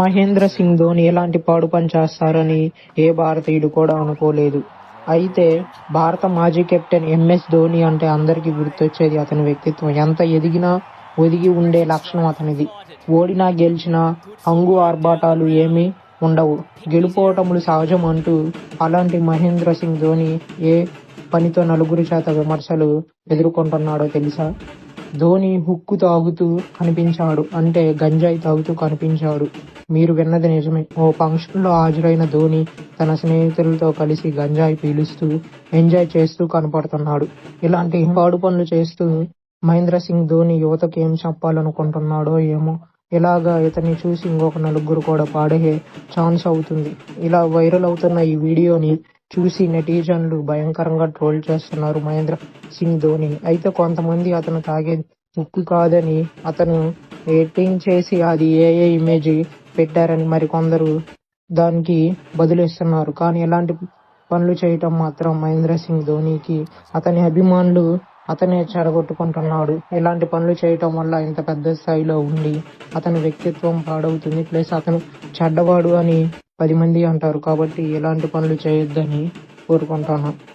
మహేంద్ర సింగ్ ధోని ఎలాంటి పాడు పని చేస్తారని ఏ భారతీయుడు కూడా అనుకోలేదు. అయితే భారత మాజీ కెప్టెన్ ఎంఎస్ ధోని అంటే అందరికీ గుర్తొచ్చేది అతని వ్యక్తిత్వం. ఎంత ఎదిగినా ఒదిగి ఉండే లక్షణం అతనిది. ఓడినా గెలిచినా హంగు ఆర్భాటాలు ఏమీ ఉండవు. గెలుపోవటములు సహజం అంటూ అలాంటి మహేంద్ర సింగ్ ధోని ఏ పనితో నలుగురి చేత విమర్శలు ఎదుర్కొంటున్నాడో తెలుసా? ధోని హుక్కు తాగుతూ కనిపించాడు. అంటే గంజాయి తాగుతూ కనిపించాడు. మీరు విన్నది నిజమే. ఓ ఫంక్షన్లో హాజరైన ధోని తన స్నేహితులతో కలిసి గంజాయి పీలుస్తూ ఎంజాయ్ చేస్తూ కనపడుతున్నాడు. ఇలాంటి పాడు పనులు చేస్తూ మహేంద్ర సింగ్ ధోని యువతకు ఏం చెప్పాలనుకుంటున్నాడో ఏమో ఇలాగా ఇతన్ని చూసి ఇంకొక నలుగురు కూడా పాడే ఛాన్స్ అవుతుంది. ఇలా వైరల్ అవుతున్న ఈ వీడియోని చూసి నెటిజన్లు భయంకరంగా ట్రోల్ చేస్తున్నారు మహేంద్ర సింగ్ ధోని. అయితే కొంతమంది అతను తాగే ఉక్కు కాదని అతను ఎడిటింగ్ చేసి అది ఏఏ ఇమేజ్ పెట్టారని మరి కొందరు దానికి బదులిస్తున్నారు. కానీ ఎలాంటి పనులు చేయటం మాత్రం మహేంద్ర సింగ్ ధోనికి అతని అభిమానులు అతనే చెడగొట్టుకుంటున్నాడు. ఇలాంటి పనులు చేయటం వల్ల ఇంత పెద్ద స్థాయిలో ఉండి అతని వ్యక్తిత్వం పాడవుతుంది. ప్లస్ అతను చెడ్డవాడు అని పది మంది అంటారు. కాబట్టి ఇలాంటి పనులు చేయొద్దని కోరుకుంటాను.